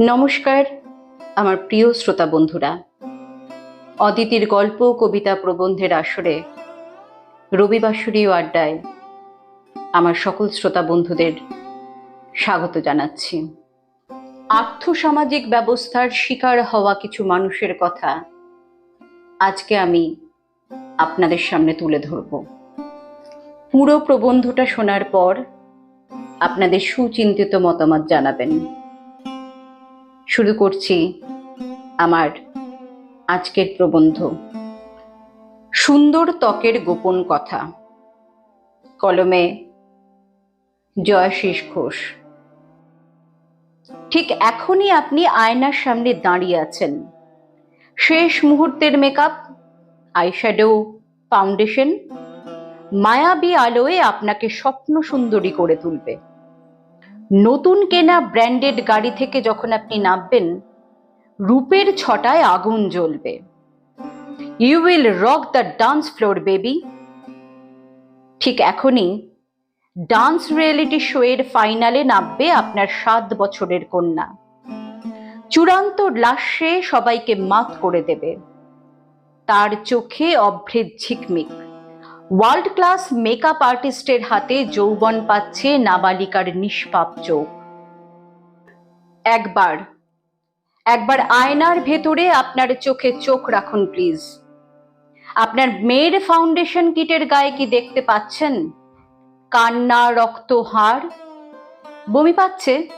নমস্কার, আমার প্রিয় শ্রোতা বন্ধুরা। অদিতির গল্প কবিতা প্রবন্ধের আসরে রবিবাসরীয় আড্ডায় আমার সকল শ্রোতা বন্ধুদের স্বাগত জানাচ্ছি। আর্থসামাজিক ব্যবস্থার শিকার হওয়া কিছু মানুষের কথা আজকে আমি আপনাদের সামনে তুলে ধরব। পুরো প্রবন্ধটা শোনার পর আপনাদের সুচিন্তিত মতামত জানাবেন। শুরু করছি আমার আজকের প্রবন্ধ। সুন্দর ত্বকের গোপন কথা। কলমে জয়াশিস ঘোষ। ঠিক এখনই আপনি আয়নার সামনে দাঁড়িয়ে আছেন। শেষ মুহূর্তের মেকআপ আইশ্যাডো ফাউন্ডেশন মায়াবী আলোয় আপনাকে স্বপ্ন সুন্দরী করে তুলবে। নতুন কেনা ব্র্যান্ডেড গাড়ি থেকে যখন আপনি নামবেন, রূপের ছটায় আগুন জ্বলবে। You will rock the dance floor baby ঠিক এখনই ডান্স রিয়েলিটি শো এর ফাইনালে নামবে আপনার সাত বছরের কন্যা। চূড়ান্ত লাশে সবাইকে মাত করে দেবে। তার চোখে অভ্রেদ ঝিকমিক। ওয়ার্ল্ড ক্লাস মেকআপ আর্টিস্টের হাতে যৌবন পাচ্ছে নাবালিকার নিষ্পাপ চোখ। একবার একবার আয়নার ভেতরে আপনার চোখে চোখ রাখুন, প্লিজ। আপনার মেয়ের ফাউন্ডেশন কিটের গায়ে কি দেখতে পাচ্ছেন? কান্না, রক্ত, হাড়? বমি পাচ্ছে?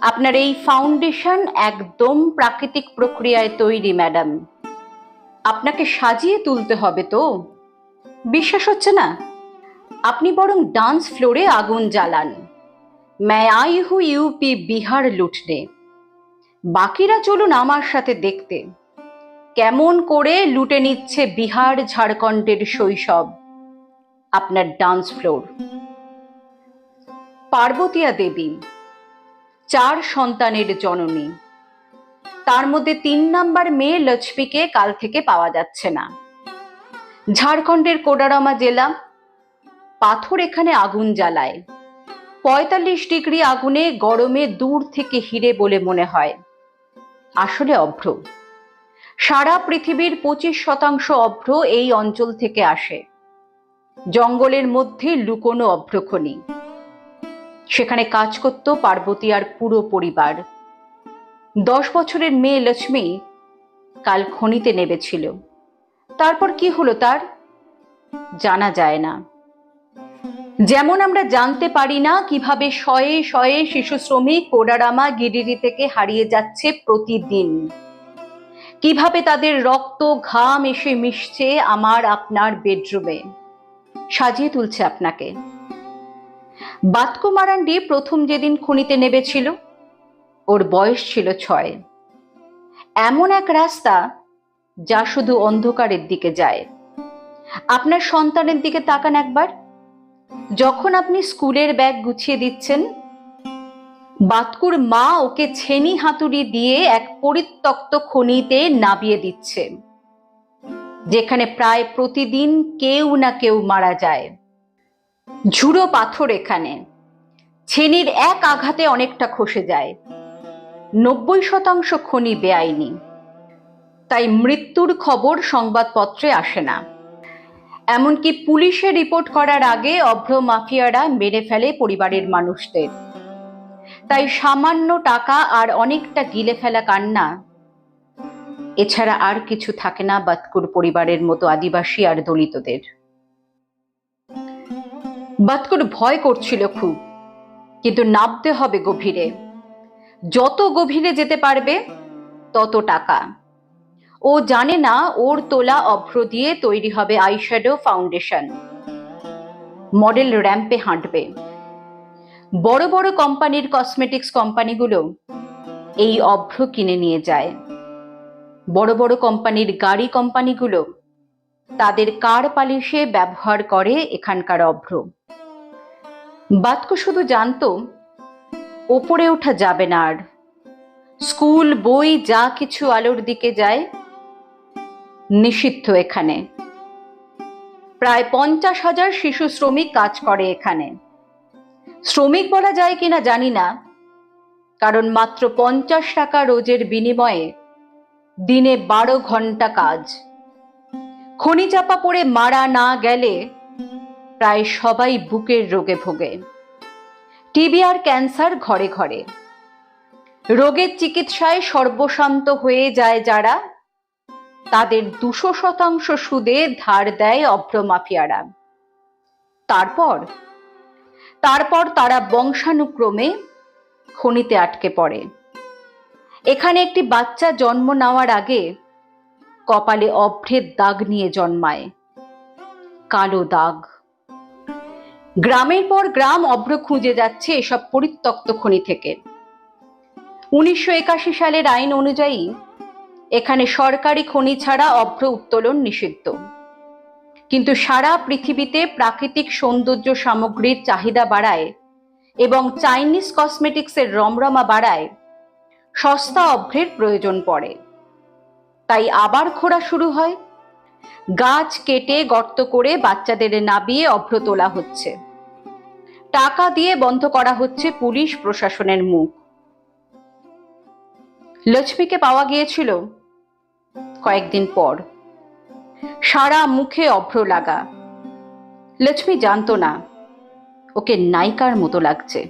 আপনার এই ফাউন্ডেশন একদম প্রাকৃতিক প্রক্রিয়ায় তৈরি, ম্যাডাম। আপনাকে সাজিয়ে তুলতে হবে তো? বিশ্বাস হচ্ছে না? আপনি বরং ডান্স ফ্লোরে আগুন জ্বালান। ম্যায় আই হু ইউপি বিহার লুটনে। বাকিরা চলুন আমার সাথে দেখতে। কেমন করে লুটে নিচ্ছে বিহার ঝাড়খণ্ডের শৈশব? আপনার ডান্স ফ্লোর। পার্বতীয়া দেবী, চার সন্তানের জননী। তার মধ্যে তিন নাম্বার মেয়ে লক্ষ্মীকে কাল থেকে পাওয়া যাচ্ছে না। ঝাড়খণ্ডের কোডারামা জেলা, পাথর এখানে আগুন জ্বালায়। পঁয়তাল্লিশ ডিগ্রি আগুনে গরমে দূর থেকে হিরে বলে মনে হয়। আসলে অভ্র। সারা পৃথিবীর পঁচিশ শতাংশ অভ্র এই অঞ্চল থেকে আসে। জঙ্গলের মধ্যে লুকোনো অভ্রখনি। সেখানে কাজ করত পার্বতী আর পুরো পরিবার। দশ বছরের মেয়ে লক্ষ্মী কাল খনিতে নেবেছিল তারপর কি হলো তার? জানা যায় না। যেমন আমরা জানতে পারি না কীভাবে শয়ে শয়ে শিশু শ্রমিক কোডারামা গিরিডি থেকে হারিয়ে যাচ্ছে প্রতিদিন। কীভাবে তাদের রক্ত, ঘাম এসে মিশছে আমার আপনার বেডরুমে। সাজিয়ে তুলছে আপনাকে। বাতকু মারান্ডি প্রথম যেদিন খুনিতে নেবেছিল, ওর বয়স ছিল ছয়। এমন এক রাস্তা যা শুধু অন্ধকারের দিকে যায়। আপনার সন্তানের দিকে তাকান একবার। যখন আপনি স্কুলের ব্যাগ গুছিয়ে দিচ্ছেন, বাতকুর মা ওকে ছেনি হাতুড়ি দিয়ে এক পরিত্যক্ত খনিতে নাবিয়ে দিচ্ছে, যেখানে প্রায় প্রতিদিন কেউ না কেউ মারা যায়। ঝুড়ো পাথর এখানে। ছেনির এক আঘাতে অনেকটা খসে যায়। নব্বই শতাংশ খনি বেআইনি। তাই মৃত্যুর খবর সংবাদপত্রে আসে না। এমনকি পুলিশে রিপোর্ট করার আগে অভ্র মাফিয়ারা মেরে ফেলে পরিবারের মানুষদের। তাই সামান্য টাকা আর অনেকটা গিলে ফেলা কান্না। এছাড়া আর কিছু থাকে না বাতকুর পরিবারের মতো আদিবাসী আর দলিতদের। বাতকুর ভয় করছিল খুব, কিন্তু নামতে হবে গভীরে। যত গভীরে যেতে পারবে, তত টাকা। ও জানে না ওর তোলা অভ্র দিয়ে তৈরি হবে আইশ্যাডো ফাউন্ডেশন। মডেল র্যাম্পে হাঁটবে। বড় বড় কোম্পানির কসমেটিক্স কোম্পানিগুলো এই অভ্র কিনে নিয়ে যায়। বড় বড় কোম্পানির গাড়ি কোম্পানিগুলো তাদের কার পালিশে ব্যবহার করে এখানকার অভ্র। বাতকু শুধু জানতো, ওপরে ওঠা যাবে না আর। স্কুল, বই, যা কিছু আলোর দিকে যায় নিষিদ্ধ এখানে। প্রায় পঞ্চাশ হাজার শিশু শ্রমিক কাজ করে এখানে। শ্রমিক বলা যায় কিনা জানি না, কারণ মাত্র পঞ্চাশ টাকা রোজের বিনিময়ে দিনে বারো ঘণ্টা কাজ। খনি চাপা পড়ে মারা না গেলে প্রায় সবাই বুকের রোগে ভোগে। টিবি আর ক্যান্সার ঘরে ঘরে। রোগের চিকিৎসায় সর্বশান্ত হয়ে যায় যারা তাদের দুশো শতাংশ সুদে ধার দেয় অভ্র মাফিয়ারা। তারপর তারপর তারা বংশানুক্রমে খনিতে আটকে পড়ে। এখানে একটি বাচ্চা জন্ম নেওয়ার আগে কপালে অভ্রের দাগ নিয়ে জন্মায়, কালো দাগ। গ্রামের পর গ্রাম অভ্র খুঁজে যাচ্ছে এসব পরিত্যক্ত খনি থেকে। উনিশশো একাশি সালের আইন অনুযায়ী এখানে সরকারি খনি ছাড়া অভ্র উত্তোলন নিষিদ্ধ। কিন্তু সারা পৃথিবীতে প্রাকৃতিক সৌন্দর্য সামগ্রীর চাহিদা বাড়ায় এবং চাইনিজ কসমেটিক্সের রমরমা বাড়ায়, সস্তা অভ্রের প্রয়োজন পড়ে। তাই আবার খোঁড়া শুরু হয়। গাছ কেটে গর্ত করে বাচ্চাদের নাবিয়ে অভ্র তোলা হচ্ছে। টাকা দিয়ে বন্ধ করা হচ্ছে পুলিশ প্রশাসনের মুখ। লক্ষ্মীকে পাওয়া গিয়েছিল কয়েকদিন পর। সারা মুখে অভ্র লাগা। লক্ষ্মী জানতো না, ওকে নায়িকার মতো লাগছে।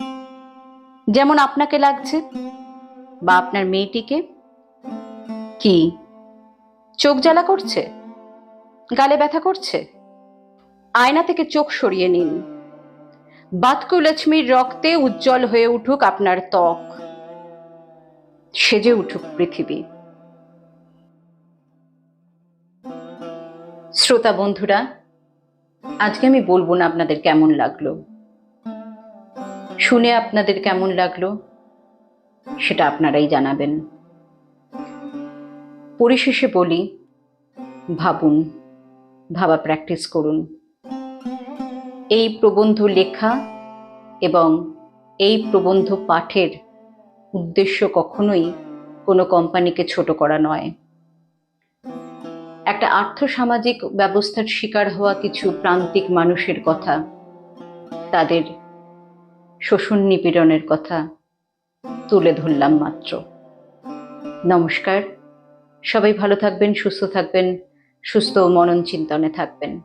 যেমন আপনাকে লাগছে বা আপনার মেয়েটিকে। কি, চোখ জ্বালা করছে? গালে ব্যথা করছে? আয়না থেকে চোখ সরিয়ে নিন। বাতকু লক্ষ্মীর রক্তে উজ্জ্বল হয়ে উঠুক আপনার ত্বক। সেজে উঠুক পৃথিবী। শ্রোতা বন্ধুরা, আজকে আমি বলব না আপনাদের কেমন লাগল। শুনে আপনাদের কেমন লাগল, সেটা আপনারাই জানাবেন। পরিশেষে বলি, ভাবুন, ভাবা প্র্যাকটিস করুন। এই প্রবন্ধ লেখা এবং এই প্রবন্ধ পাঠের উদ্দেশ্য কখনোই কোনো কোম্পানিকে ছোট করা নয়। একটা আর্থসামাজিক ব্যবস্থার শিকার হওয়া কিছু প্রান্তিক মানুষের কথা, তাদের শোষণ নিপীড়নের কথা তুলে ধরলাম মাত্র। নমস্কার, সবাই ভালো থাকবেন, সুস্থ থাকবেন, সুস্থ ও মনন চিন্তনে থাকবেন।